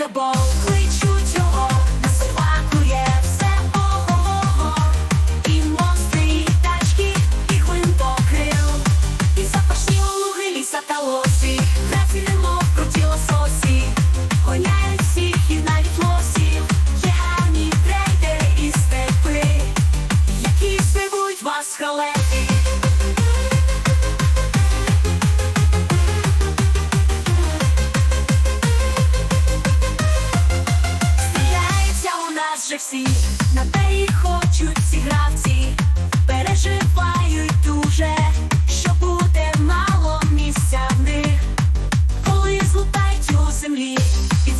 баскетбол, кличуть його, насипакує все. Ого-го І монстри, і тачки, і гвинтокрил І запашні луги, ліса та лосі. Графіни, мов круті лососі. Гоняють всіх і навіть лосів. Є трейдери і степи. Які здивують вас майже всі, на неї хочуть ці гравці, переживають дуже, що буде мало місця в них, коли злутають у землі, під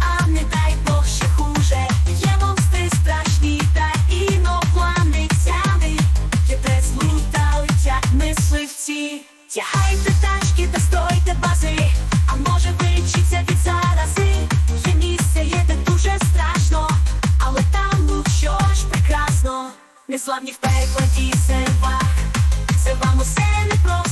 а не дай Бог ще хуже. Є мовсти страшні та інопланетяни, Тебе злутають, як мисливці. неславні в перекладі сервак, це вам усе не про.